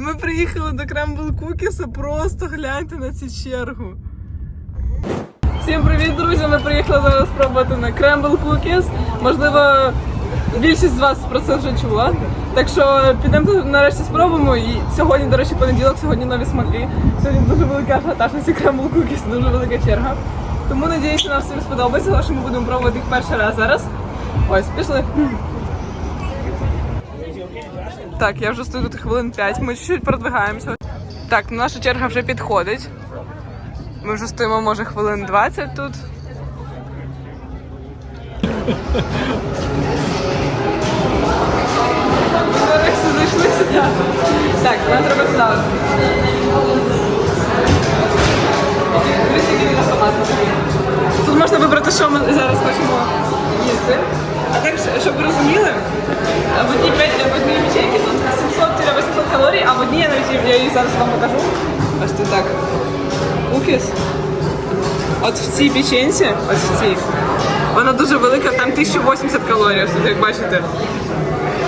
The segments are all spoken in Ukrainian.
Ми приїхали до Крембл Кукіса, просто гляньте на цю чергу. Всім привіт, друзі! Ми приїхали зараз спробувати на Крембл Кукіс. Можливо, більшість з вас про це вже чула. Так що підемо нарешті спробуємо. І сьогодні, до речі, понеділок, сьогодні нові смаки. Сьогодні дуже велика ажіотаж на ці Крембл Кукіс, дуже велика черга. Тому надіюся, нам всім сподобається, що ми будемо пробувати їх перший раз зараз. Ось, пішли. Так, я вже стою тут хвилин 5, ми чуть-чуть продвигаємося. Так, наша черга вже підходить. Ми вже стоїмо, може, хвилин 20 тут. Так, нам треба сюди. Тут можна вибрати, що ми зараз хочемо їсти. А так, щоб ви розуміли, в одній пе- зараз вам покажу. Ось тут так. Кукіс. От в цій печенці, ось в цій, вона дуже велика, там 1080 калорій, ось як бачите.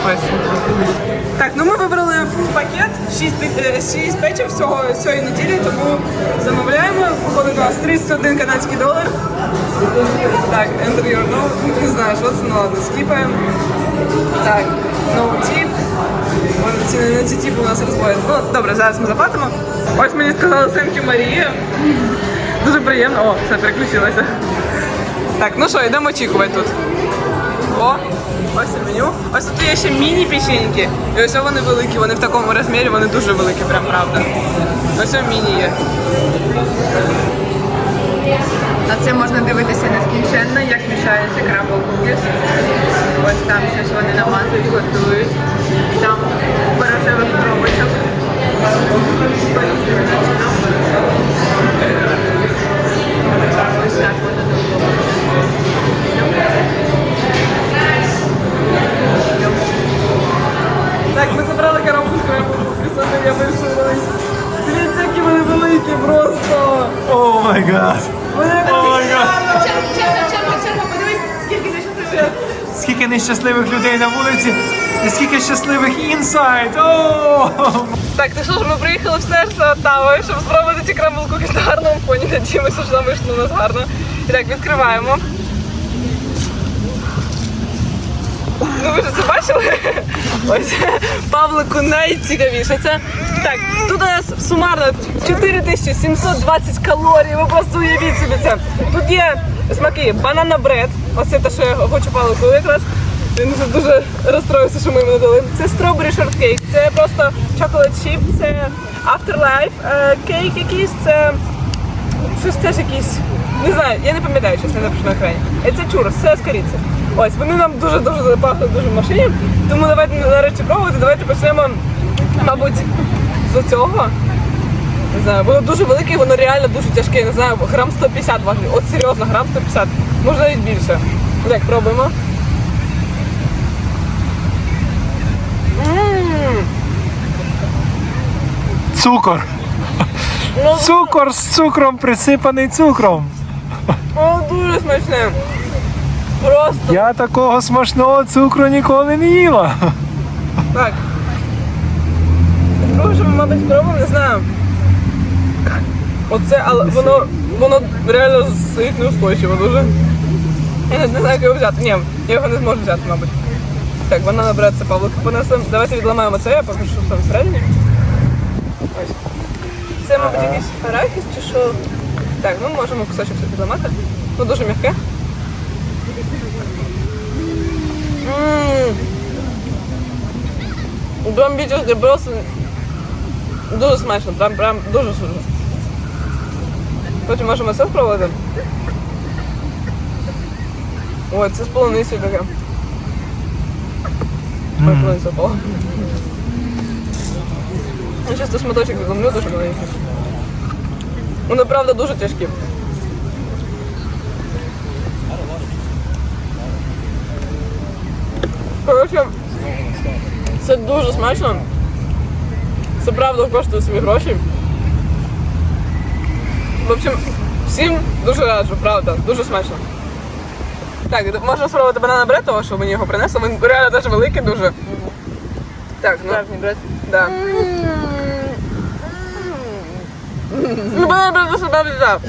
Ось. Так, ну ми вибрали фул пакет, 6, 6 печів всього цієї неділі, тому замовляємо. Виходить у нас 31 канадський долар. Так, enter your no, не знаю, що це, ну ладно, скіпаємо. Так, no tip. Ці, на у нас розводять. Ну, добре, зараз ми заплатимо. Ось мені сказала Сенкі Марія. Дуже приємно. О, все переключилося. Так, ну що, йдемо очікувати тут. О, ось меню. Ось тут є ще міні-печеньки. І ось вони великі, вони в такому розмірі, вони дуже великі, прям правда. Ось міні є. На це можна дивитися нескінченно, як мішається крабл кукіс. Ось там щось вони намазують, готують. Там у рожевих пробочок. Ось так ми забрали коробку з кремом, я вийшов. Дивіться, які вони великі просто. О май гад! Вони О май гад! Черга, черга, черга, черга, подивись, скільки нещасливих. Скільки нещасливих людей на вулиці, і скільки щасливих інсайд! О! Так, ти що ж, ми приїхали в серце Оттави, щоб спробувати ці кукіс на гарному фоні. Надіємося, що нам вийшло у нас гарно. І так, відкриваємо. Ну ви ж це бачили? Ось Павлику найцікавіше. Це так, тут у нас сумарно 4720 калорій. Ви просто уявіть собі це. Тут є смаки банана бред. Оце те, що я хочу Павлику якраз. Він вже дуже розстроївся, що ми йому не дали. Це strawberry shortcake, це просто chocolate chip, це afterlife е, кейк якийсь, це щось теж якийсь. Не знаю, я не пам'ятаю, щось не напишу на екрані. І це чурос, це з. Ось, вони нам дуже-дуже запахли дуже в машині. Тому давайте нарешті пробувати. Давайте почнемо, мабуть, з цього. Не знаю, воно дуже велике, воно реально дуже тяжке. Не знаю, грам 150 важить. От серйозно, грам 150. Може навіть більше. Так, пробуємо. Цукор! ну, Цукор з цукром присипаний цукром. воно дуже смачне. Просто Я такого смачного цукру ніколи не їла. так. Друге, що ми, мабуть, спробуємо, не знаю. Оце, але воно, воно реально стоїть неустойчиво дуже. Я не, знаю, як його взяти. Ні, я його не зможу взяти, мабуть. Так, вона набереться Павлик понесемо. Давайте відламаємо це, я покажу, що там всередині. Ось. Це, мабуть, якийсь арахіс чи що. Так, ну можемо кусочок собі відламати. Ну дуже м'яке. Ммм. Бомбічний просто дуже смачно, прям, прям дуже дуже. Потім можемо це спробувати. Ой, це з полуницею таке. Ой, полуниця. Я чисто шматочок відломлю дуже маленький. Вони правда дуже тяжкі. Коротше, це дуже смачно. Це правда коштує собі гроші. В общем, всім дуже раджу, правда, дуже смачно. Так, можна спробувати банана бред, того, що мені його принесли. Він реально теж великий дуже. Так, ну. Справжній бред. Да. Ну, банан просто себе взяв.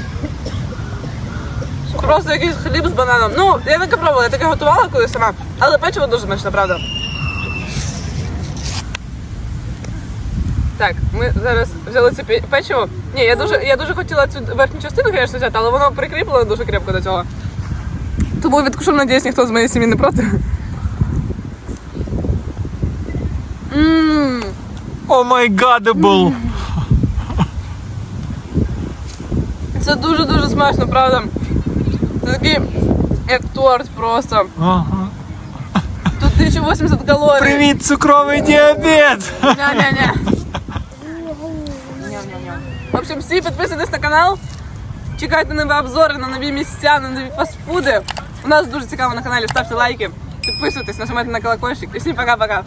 Просто якийсь хліб з бананом. Ну, я таке пробувала, я таке готувала колись сама, але печиво дуже смачне, правда. Так, ми зараз взяли це печиво. Ні, я дуже, я дуже хотіла цю верхню частину, звісно, взяти, але воно прикріплено дуже крепко до цього. Тому відкушу, надіюсь, ніхто з моєї сім'ї не проти. О май гадабл. Це дуже-дуже смачно, правда. Це такий, як торт просто. Ага. Тут 1080 калорій. Привіт, цукровий діабет! Ня-ня-ня. В общем, всі підписуйтесь на канал. Чекайте нові обзори на нові місця, на нові фастфуди. У нас дуже цікаво на каналі. Ставте лайки, підписуйтесь, нажимайте на колокольчик. І всім пока-пока.